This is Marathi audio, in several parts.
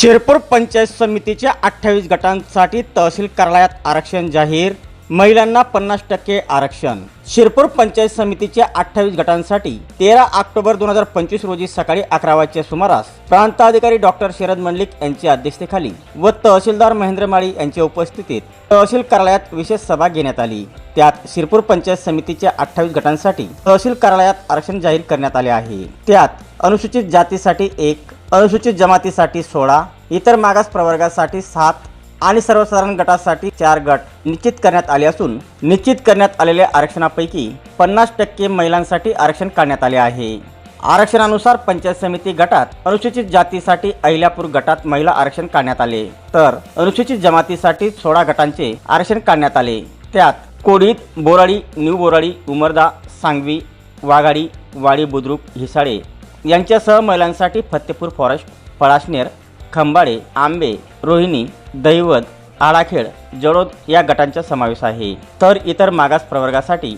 शिरपूर पंचायत समितीच्या अठ्ठावीस गटांसाठी तहसील कार्यालयात आरक्षण जाहीर महिलांना पन्नास टक्के आरक्षण. शिरपूर पंचायत समितीच्या अठ्ठावीस गटांसाठी तेरा ऑक्टोबर दोन हजार पंचवीस रोजी सकाळी अकरा वाजच्या सुमारास प्रांताधिकारी डॉक्टर शरद मंडलिक यांच्या अध्यक्षतेखाली व तहसीलदार महेंद्र माळी यांच्या उपस्थितीत तहसील कार्यालयात विशेष सभा घेण्यात आली. त्यात शिरपूर पंचायत समितीच्या अठ्ठावीस गटांसाठी तहसील कार्यालयात आरक्षण जाहीर करण्यात आले आहे. त्यात अनुसूचित जातीसाठी एक अनुसूचित जमातीसाठी सोळा इतर मागास प्रवर्गासाठी सात आणि सर्वसाधारण गटासाठी चार गट निश्चित करण्यात आले असून निश्चित करण्यात आलेल्या आरक्षणापैकी पन्नास टक्के महिलांसाठी आरक्षण काढण्यात आले आहे. आरक्षणानुसार पंचायत समिती गटात अनुसूचित जातीसाठी अहिल्यापूर गटात महिला आरक्षण काढण्यात आले तर अनुसूचित जमातीसाठी सोळा गटांचे आरक्षण काढण्यात आले. त्यात कोडीत बोराडी न्यू बोराडी उमरदा सांगवी वाघाडी वाडी बुद्रुक हिसाळे यांच्यासह महिलांसाठी फत्तेपूर फॉरेस्ट पळाशनेर खंबाळे आंबे रोहिणी दैवत आळाखेड जळोद या गटांचा समावेश आहे. तर इतर मागास प्रवर्गासाठी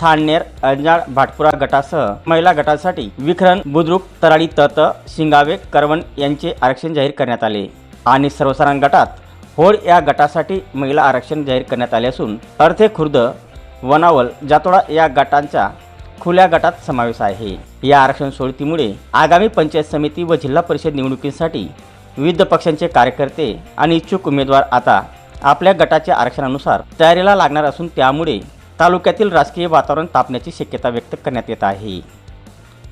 थाणनेर अंजाळ भाटपुरा गटासह महिला गटासाठी विखरण बुद्रुक तराडी तत शिंगावे करवण यांचे आरक्षण जाहीर करण्यात आले. आणि सर्वसाधारण गटात होड या गटासाठी महिला आरक्षण जाहीर करण्यात आले असून अर्थे खुर्द वनावल जातोडा या गटांचा खुल्या गटात समावेश आहे. या आरक्षण सोडतीमुळे आगामी पंचायत समिती व जिल्हा परिषद निवडणुकीसाठी विविध पक्षांचे कार्यकर्ते आणि इच्छुक उमेदवार आता आपल्या गटाच्या आरक्षणानुसार तयारीला लागणार असून त्यामुळे तालुक्यातील राजकीय वातावरण तापण्याची शक्यता व्यक्त करण्यात येत आहे.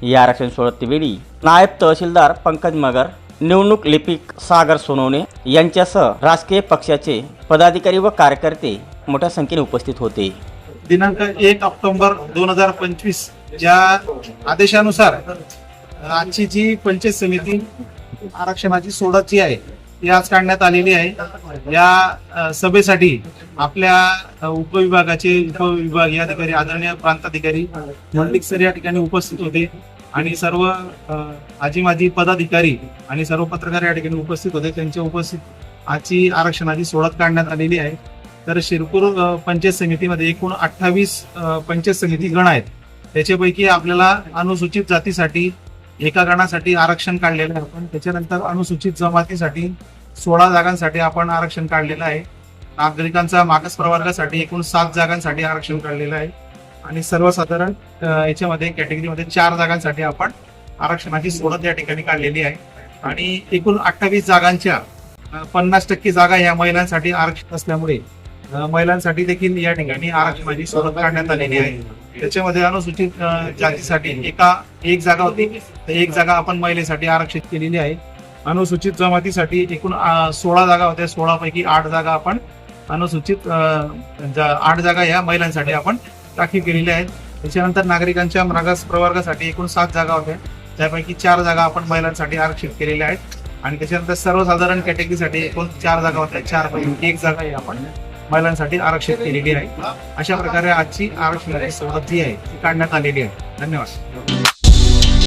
या आरक्षण सोडतीवेळी नायब तहसीलदार पंकज मगर निवडणूक लिपिक सागर सोनवणे यांच्यासह राजकीय पक्षाचे पदाधिकारी व कार्यकर्ते मोठ्या संख्येने उपस्थित होते. दिनांक एक ऑक्टोबर दोन हजार पंचवीस ज्या आदेशानुसार आजची जी पंचायत समिती आरक्षणाची सोडाची आहे ती आज काढण्यात आलेली आहे. या सभेसाठी आपल्या उपविभागाचे उपविभागीय अधिकारी आदरणीय प्रांताधिकारी मंडलिक सर या ठिकाणी उपस्थित होते आणि सर्व आजी माजी पदाधिकारी आणि सर्व पत्रकार या ठिकाणी उपस्थित होते. त्यांच्या उपस्थित आजची आरक्षणाची सोडत काढण्यात आलेली आहे. तर शिरपूर पंचायत समितीमध्ये एकूण अठ्ठावीस पंचायत समिती गण आहेत. त्याच्यापैकी आपल्याला अनुसूचित जातीसाठी एका गणासाठी आरक्षण काढलेलं आहे आपण. त्याच्यानंतर अनुसूचित जमातीसाठी सोळा जागांसाठी आपण आरक्षण काढलेलं आहे. नागरिकांचा मागास प्रवर्गासाठी एकूण सात जागांसाठी आरक्षण काढलेलं आहे. आणि सर्वसाधारण याच्यामध्ये कॅटेगरीमध्ये चार जागांसाठी आपण आरक्षणाची सोडत या ठिकाणी काढलेली आहे. आणि एकूण अठ्ठावीस जागांच्या पन्नास टक्के जागा या महिलांसाठी आरक्षित असल्यामुळे महिलांसाठी देखील या ठिकाणी आरक्षणाची सोडत काढण्यात आलेली आहे. त्याच्यामध्ये अनुसूचित जातीसाठी एका एक जागा होती. तर एक जागा आपण महिलेसाठी आरक्षित केलेली आहे. अनुसूचित जमातीसाठी एकूण सोळा जागा होत्या. सोळा पैकी आठ जागा आपण अनुसूचित आठ जागा या महिलांसाठी आपण राखीव केलेल्या आहेत. त्याच्यानंतर नागरिकांच्या मागास प्रवर्गासाठी एकूण सात जागा होत्या. त्यापैकी चार जागा आपण महिलांसाठी आरक्षित केलेल्या आहेत. आणि त्याच्यानंतर सर्वसाधारण कॅटेगरीसाठी एकूण चार जागा होत्या. चार पैकी एक जागा ही आपण महिलांसाठी आरक्षित केलेली आहे. अशा प्रकारे आजची आरक्षणाची सवलत जी आहे ती काढण्यात आलेली आहे. धन्यवाद.